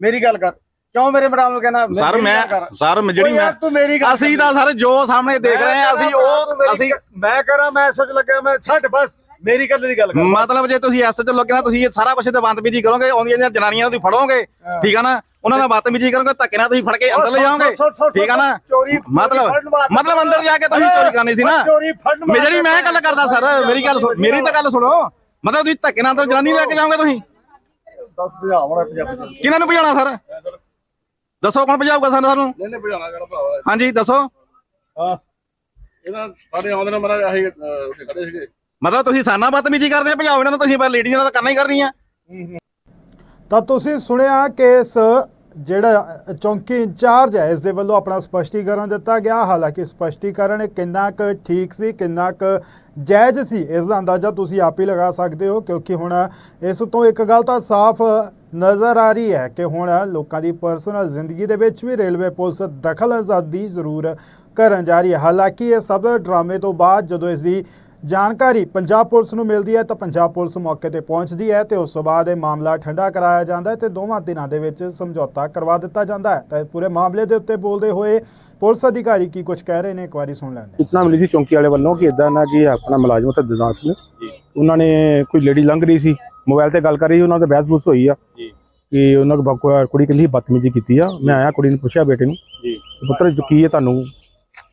ਮੇਰੀ ਗੱਲ ਕਰ। ਕਿਉਂ ਮੇਰੇ ਮੈਡਮ ਨੂੰ ਕਹਿਣਾ? ਸਰ ਮੈਂ। ਸਰ ਜਿਹੜੀ ਮੈਂ ਅਸੀਂ। ਤਾਂ ਸਰ ਜੋ ਸਾਹਮਣੇ ਦੇਖ ਰਹੇ ਆ ਅਸੀਂ ਉਹ ਅਸੀਂ ਮੈਂ ਕਰਾਂ ਮੈਂ ਸੋਚ ਲੱਗਾ ਮੈਂ ਛੱਡ ਬਸ ਮੇਰੀ ਗੱਲ ਦੀ ਗੱਲ ਕਰ। ਮਤਲਬ ਜੇ ਤੁਸੀਂ ਐਸ ਚ ਨਾ ਤੁਸੀਂ ਇਹ ਸਾਰਾ ਕੁਝ ਤੇ ਬਦਤਮੀਜ਼ੀ ਕਰੋਗੇ ਆਉਂਦੀਆਂ ਜਨਾਨੀਆਂ ਤੁਸੀਂ ਫੜੋਗੇ ਠੀਕ ਆ ਨਾ? ਉਹਨਾਂ ਨਾਲ ਬਦਤਮੀਜ਼ੀ ਕਰੋਗੇ ਧੱਕੇ ਨਾਲ ਤੁਸੀਂ ਫੜ ਕੇ ਅੰਦਰ ਲੈ ਜਾਓਗੇ। ਠੀਕ ਆ ਨਾ? ਮਤਲਬ ਮਤਲਬ ਅੰਦਰ ਜਾ ਕੇ ਤੁਸੀਂ ਚੋਰੀ ਕਰਨੀ ਸੀ ਨਾ। ਜਿਹੜੀ ਮੈਂ ਗੱਲ ਕਰਦਾ ਸਰ ਮੇਰੀ ਗੱਲ ਸੁਣ- ਮੇਰੀ ਤਾਂ ਗੱਲ ਸੁਣੋ। ਮਤਲਬ ਤੁਸੀਂ ਧੱਕੇ ਨਾਲ ਅੰਦਰ ਜਨਾਨੀ ਲੈ ਕੇ ਜਾਓਗੇ ਤੁਸੀਂ? 10 ਵਜਾ ਵੜਾ ਪੰਜਾਬੀ ਕਿਹਨਾਂ ਨੂੰ ਭਜਾਉਣਾ ਸਰ? ਦੱਸੋ ਕੌਣ ਭਜਾਊਗਾ ਸਾਨੂੰ ਸਾਨੂੰ? ਨਹੀਂ ਨਹੀਂ ਭਜਾਣਾ ਕਿਹੜਾ ਭਰਾਵਾ ਹਾਂਜੀ ਦੱਸੋ। ਹਾਂ। ਇਹਨਾਂ ਸਾਡੇ ਆਉਂਦੇ ਨੇ ਮਰਾ ਆਹੀ ਉੱਥੇ ਖੜੇ ਸੀਗੇ। ਮਤਲਬ ਤੁਸੀਂ ਸਾਨਾ ਬਦਤਮੀਜ਼ੀ ਕਰਦੇ ਆ ਭਜਾਓ ਇਹਨਾਂ ਨੂੰ ਤੁਸੀਂ ਲੇਡੀਜ਼ ਨਾਲ ਤਾਂ ਕਰਨਾ ਹੀ ਕਰਨੀ ਆ। ਤਾਂ ਤੁਸੀਂ ਸੁਣਿਆ ਕਿ ਇਸ ਜਿਹੜਾ ਚੌਂਕੀ ਇੰਚਾਰਜ ਹੈ, ਇਸ ਦੇ ਵੱਲੋਂ ਆਪਣਾ ਸਪਸ਼ਟੀਕਰਨ ਦਿੱਤਾ ਗਿਆ। ਹਾਲਾਂਕਿ ਸਪਸ਼ਟੀਕਰਨ ਕਿੰਨਾ ਕੁ ਠੀਕ ਸੀ, ਕਿੰਨਾ ਕੁ ਜਾਇਜ਼ ਸੀ, ਇਸ ਦਾ ਅੰਦਾਜ਼ਾ ਤੁਸੀਂ ਆਪ ਹੀ ਲਗਾ ਸਕਦੇ ਹੋ, ਕਿਉਂਕਿ ਹੁਣ ਇਸ ਤੋਂ ਇੱਕ ਗੱਲ ਤਾਂ ਸਾਫ਼ ਨਜ਼ਰ ਆ ਰਹੀ ਹੈ ਕਿ ਹੁਣ ਲੋਕਾਂ ਦੀ ਪਰਸਨਲ ਜ਼ਿੰਦਗੀ ਦੇ ਵਿੱਚ ਵੀ ਰੇਲਵੇ ਪੁਲਿਸ ਦਖਲ ਅੰਦਾਜ਼ੀ ਜ਼ਰੂਰ ਕਰਨ ਜਾ ਰਹੀ ਹੈ। ਹਾਲਾਂਕਿ ਇਹ ਸਭ ਡਰਾਮੇ ਤੋਂ ਬਾਅਦ ਜਦੋਂ ਇਸ ਦੀ ਜਾਣਕਾਰੀ ਪੰਜਾਬ ਪੁਲਿਸ ਨੂੰ ਮਿਲਦੀ ਹੈ ਤਾਂ ਪੰਜਾਬ ਪੁਲਿਸ ਮੌਕੇ ਤੇ ਪਹੁੰਚਦੀ ਹੈ ਤੇ ਉਸ ਤੋਂ ਬਾਅਦ ਇਹ ਮਾਮਲਾ ਠੰਡਾ ਕਰਾਇਆ ਜਾਂਦਾ ਹੈ ਤੇ ਦੋਵਾਂ ਦਿਨਾਂ ਦੇ ਵਿੱਚ ਸਮਝੌਤਾ ਕਰਵਾ ਦਿੱਤਾ ਜਾਂਦਾ ਹੈ। ਤਾਂ ਇਸ ਪੂਰੇ ਮਾਮਲੇ ਦੇ ਉੱਤੇ ਬੋਲਦੇ ਹੋਏ ਪੁਲਿਸ ਅਧਿਕਾਰੀ ਕੀ ਕੁਝ ਕਹਿ ਰਹੇ ਨੇ ਇੱਕ ਵਾਰੀ ਸੁਣ ਲੈਂਦੇ ਹਾਂ। ਇਤਨਾ ਮਿਲੀ ਸੀ ਚੌਂਕੀ ਵਾਲੇ ਵੱਲੋਂ ਕਿ ਇਦਾਂ ਨਾ ਕਿ ਆਪਣਾ ਮੁਲਾਜ਼ਮ ਉੱਥੇ ਦਦਾਸ ਨੇ ਉਹਨਾਂ ਨੇ ਕੋਈ ਲੇਡੀ ਲੰਘ ਰਹੀ ਸੀ। ਮੋਬਾਈਲ ਤੇ ਗੱਲ ਕਰ ਰਹੀ ਸੀ, ਉਹਨਾਂ ਦਾ ਬਹਿਸ ਬੂਸ ਹੋਈ ਆ। ਕਿ ਉਹਨਾਂ ਕੁੜੀ ਕਹਿੰਦੀ ਬਦਤਮੀਜ਼ੀ ਕੀਤੀ ਆ। ਮੈਂ ਆਇਆ ਕੁੜੀ ਨੂੰ ਪੁੱਛਿਆ ਬੇਟੇ ਨੂੰ ਜੀ। ਪੁੱਤਰ ਜੋ ਕੀ ਹੈ ਤੁਹਾਨੂੰ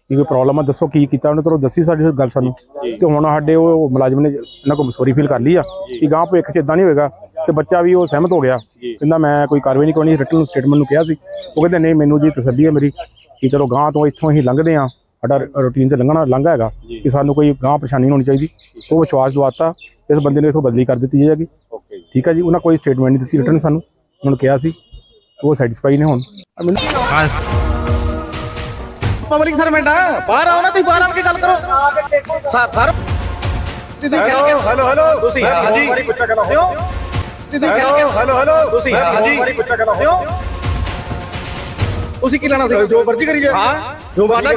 ਕੀ ਕੋਈ ਪ੍ਰੋਬਲਮ ਆ ਦੱਸੋ ਕੀ ਕੀਤਾ ਉਹਨੇ ਤੁਹਾਨੂੰ ਦੱਸੀ ਸਾਡੀ ਗੱਲ ਸਾਨੂੰ। ਤੇ ਹੁਣ ਸਾਡੇ ਉਹ ਮੁਲਾਜ਼ਮ ਨੇ ਇਹਨਾਂ ਕੋ ਮਸੋਰੀ ਫੀਲ ਕਰ ਲਈ ਆ ਕਿ ਗਾਂ ਇੱਕ ਚ ਇਦਾਂ ਨਹੀਂ ਹੋਏਗਾ। ਤੇ ਬੱਚਾ ਵੀ ਉਹ ਸਹਿਮਤ ਹੋ ਗਿਆ। ਕਹਿੰਦਾ ਮੈਂ ਕੋਈ ਕਾਰਵਾਈ ਨਹੀਂ ਕਰਨੀ ਰਿਟਨ ਸਟੇਟਮੈਂਟ ਨੂੰ ਕਿਹਾ ਸੀ। ਉਹ ਕਹਿੰਦੇ ਨਹੀਂ ਮੈਨੂੰ ਜੀ ਤਸੱਲੀ ਹੈ ਮੇਰੀ ਕਿ ਚਲੋ ਗਾਂ ਤੋਂ ਇੱਥੋਂ ਹੀ ਲੰਘਦੇ ਆ ਸਾਡਾ ਰੂਟੀਨ ਤੇ ਲੰਘਣਾ ਲੰਘਾ ਹੈਗਾ ਕਿ ਸਾਨੂੰ ਕੋਈ ਗਾਂ ਪਰੇਸ਼ਾਨੀ ਨਹੀਂ ਹੋਣੀ ਚਾਹੀਦੀ। ਉਹ ਵਿਸ਼ਵਾਸ ਦਵਾਤਾ ਇਸ ਬੰਦੇ ਨੇ ਇਥੋਂ ਬਦਲੀ ਕਰ ਦਿੱਤੀ ਜਾਏਗੀ। ਓਕੇ ਠੀਕ ਹੈ ਜੀ ਉਹਨਾਂ ਕੋਈ ਸਟੇਟਮੈਂਟ ਨਹੀਂ ਦਿੱਤੀ ਰਿਟਨ ਸਾਨੂੰ। ਉਹਨਾਂ ਨੂੰ ਕਿਹਾ ਸੀ ਉਹ ਸੈਟੀਸਫਾਈ ਨੇ ਹੁਣ। ਪਬਲਿਕ ਸਰਵੈਂਟ ਆ। ਬਾਹਰ ਆਓ ਨਾ ਤੁਸੀਂ ਬਾਹਰ ਆ ਕੇ ਗੱਲ ਕਰੋ। Sir sir. ਤੁਸੀਂ ਹੈਲੋ ਕਿਉਂ ਹੈਲੋ ਹੈਲੋ। ਤੁਸੀਂ ਹਾਂਜੀ। ਵਾਰੀ ਪੁੱਛਿਆ ਕਹਿੰਦਾ ਕਿਉਂ? ਤੁਸੀਂ ਹੈਲੋ ਕਿਉਂ ਹੈਲੋ ਹੈਲੋ। ਤੁਸੀਂ ਹਾਂਜੀ। ਵਾਰੀ ਪੁੱਛਿਆ ਕਹਿੰਦਾ ਕਿਉਂ? ਤੁਸੀਂ ਕੀ ਲੈਣਾ ਸੀ? ਜੋ ਮਰਜ਼ੀ ਕਰੀ ਜਾ ਹਾਂ ਤੁਹਾਡਾ ਕੀ